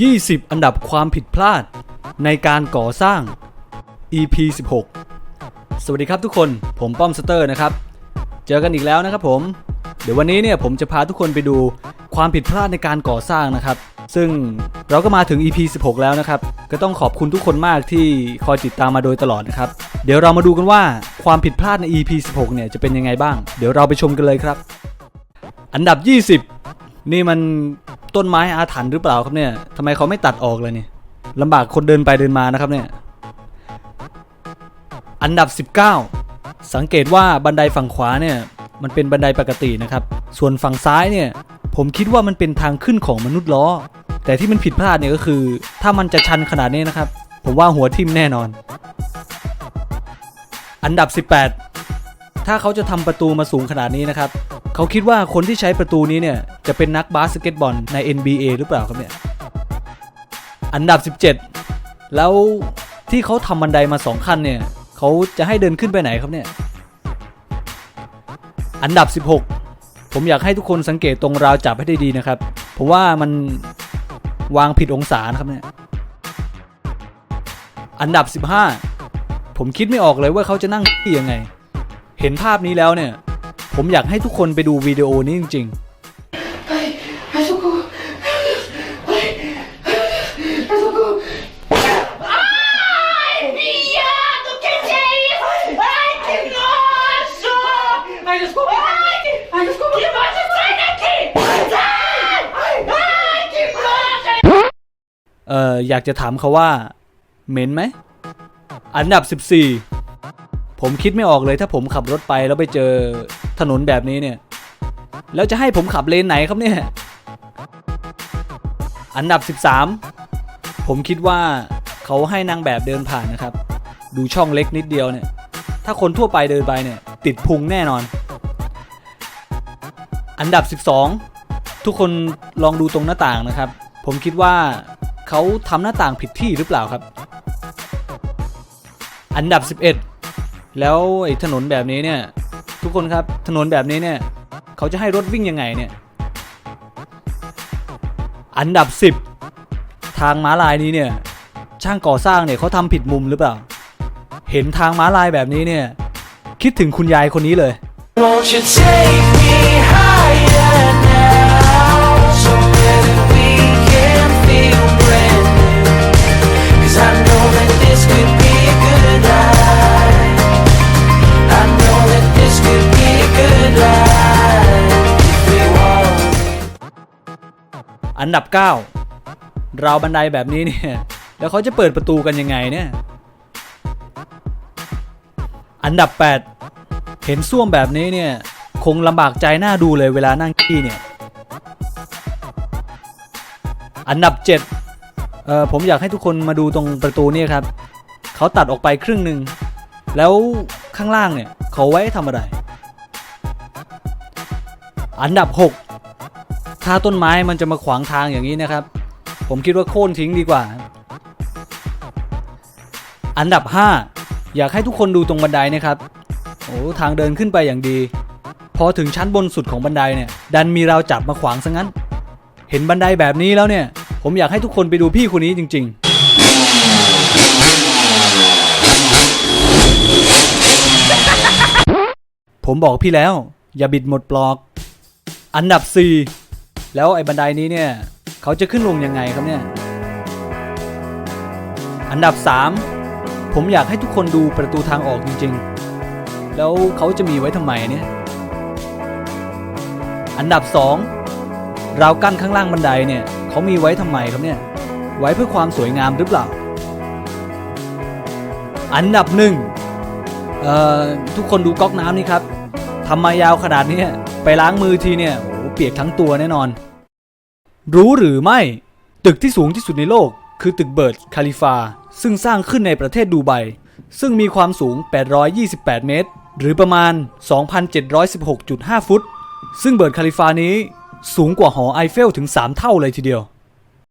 20 อันดับความผิดพลาดในการก่อสร้าง EP 16 สวัสดีครับทุกคน ผมป้อมสเตอร์นะครับ เจอกันอีกแล้วนะครับผม เดี๋ยววันนี้เนี่ยผมจะพาทุกคนไปดูความผิดพลาดในการก่อสร้างนะครับ ซึ่งเราก็มาถึง EP 16 แล้วนะครับ ก็ต้องขอบคุณทุกคนมากที่คอยติดตามมาโดยตลอดนะครับ เดี๋ยวเรามาดูกันว่าความผิดพลาดใน EP 16 เนี่ยจะเป็นยังไงบ้าง เดี๋ยวเราไปชมกันเลยครับ อันดับ 20 นี่มัน ต้นไม้อาถรรพ์หรือเปล่าครับเนี่ยทำไมเขาไม่ตัดออกเลยเนี่ยลำบากคนเดินไปเดินมานะครับเนี่ย อันดับ 19 สังเกตว่าบันไดฝั่งขวาเนี่ยมันเป็นบันไดปกตินะครับ ส่วนฝั่งซ้ายเนี่ยผมคิดว่ามันเป็นทางขึ้นของมนุษย์ล้อ แต่ที่มันผิดพลาดเนี่ยก็คือ ถ้ามันจะชันขนาดนี้นะครับ ผมว่าหัวทิ่มแน่นอน อันดับ 18 ถ้าเขาจะทำประตูมาสูงขนาดนี้นะครับ เขาคิดว่าคนที่ใช้ประตูนี้เนี่ย จะเป็นนักบาสเกตบอลใน NBA หรือเปล่าครับเนี่ย อันดับ 17 แล้วที่เขาทำบันไดมาสองขั้นเนี่ย เขาจะให้เดินขึ้นไปไหนครับเนี่ย อันดับ 16 ผมอยากให้ทุกคนสังเกตตรงราวจับให้ได้ดีนะครับผมว่ามันวางผิดองศานะครับเนี่ย อันดับ 15 ผมคิดไม่ออกเลยว่าเขาจะนั่งที่ยังไง เห็นภาพนี้แล้วเนี่ย ผมอยากให้ทุกคนไปดูวิดีโอนี้จริง ๆเอ่ออยากจะถามเขาว่าเหม็นไหม อันดับ 14 ผมคิดไม่ออกเลยถ้าผมขับรถไปแล้วไปเจอถนนแบบนี้เนี่ย แล้วจะให้ผมขับเลนไหนครับเนี่ย อันดับ 13 ผมคิดว่าเขาให้นางแบบเดินผ่านนะครับ ดูช่องเล็กนิดเดียวเนี่ย ถ้าคนทั่วไปเดินไปเนี่ย ติดพุงแน่นอน อันดับ 12 ทุกคนลองดูตรงหน้าต่างนะครับ ผมคิดว่าเขาทำหน้าต่างผิดที่หรือเปล่าครับ อันดับ 11 แล้วไอ้ถนนแบบนี้เนี่ย ทุกคนครับถนนแบบนี้เนี่ย เขาจะให้รถวิ่งยังไงเนี่ย อันดับ 10 ทางม้าลายนี้เนี่ย ช่างก่อสร้างเนี่ยเขาทำผิดมุมหรือเปล่า เห็นทางม้าลายแบบนี้เนี่ย คิดถึงคุณยายคนนี้เลย Cause I know that this could อันดับ 9 ราวบันไดแบบนี้เนี่ย แล้วเขาจะเปิดประตูกันยังไงเนี่ย อันดับ 8 เห็นส้วมแบบนี้เนี่ย คงลำบากใจหน้าดูเลยเวลานั่งขี้เนี่ย อันดับ 7 เอ่อผมอยากให้ทุกคนมาดูตรงประตูเนี่ยครับ เขาตัดออกไปครึ่งหนึ่ง แล้วข้างล่างเนี่ย เขาไว้ทำอะไร อันดับ 6 ถ้าต้นไม้มันจะมาขวางทางอย่างนี้นะครับ ผมคิดว่าโค่นทิ้งดีกว่า อันดับ 5 อยากให้ทุกคนดูตรงบันไดนะครับโอ้ทางเดินขึ้นไปอย่างดี พอถึงชั้นบนสุดของบันไดเนี่ย ดันมีราวจับมาขวางซะงั้น เห็นบันไดแบบนี้แล้วเนี่ย ผมอยากให้ทุกคนไปดูพี่คนนี้จริง ๆผมบอกพี่แล้ว อย่าบิดหมดปลอก อันดับ 4 แล้วไอ้บันไดนี้เนี่ย เขาจะขึ้นลงยังไงครับเนี่ย อันดับ 3 ผมอยากให้ทุกคนดูประตูทางออกจริงๆ แล้วเขาจะมีไว้ทำไมเนี่ย อันดับ 2 ราวกั้นข้างล่างบันไดเนี่ยเขามีไว้ทำไมครับเนี่ย ไว้เพื่อความสวยงามหรือเปล่า อันดับหนึ่งเอ่อทุกคนดูก๊อกน้ำนี่ครับทำมายาวขนาดนี้ไปล้างมือทีเนี่ย เปียกทั้งตัวแน่นอน รู้หรือไม่ ตึกที่สูงที่สุดในโลก คือตึกเบิร์ดคาลิฟา ซึ่งสร้างขึ้นในประเทศดูไบ ซึ่งมีความสูง 828 เมตร หรือประมาณ 2,716.5 ฟุต ซึ่งเบิร์ดคาลิฟานี้สูงกว่าหอไอเฟลถึง 3 เท่าเลยทีเดียว